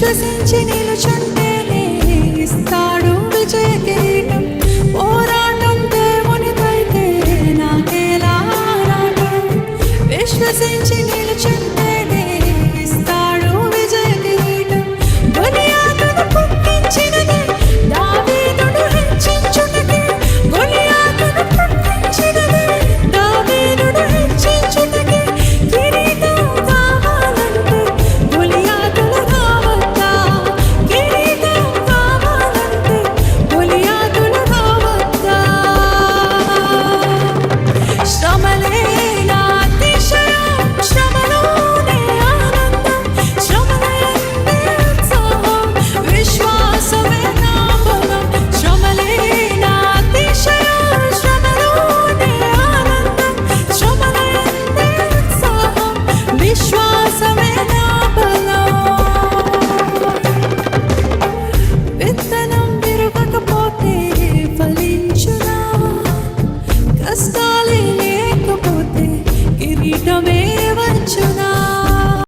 విశ్వసించి నిలుచుంటేనే ఇస్తాడు విజయ కిరీటం. పోరాటం దేవునికైతే నాకేలా విశ్వసించి కిరీటమే వచ్చునా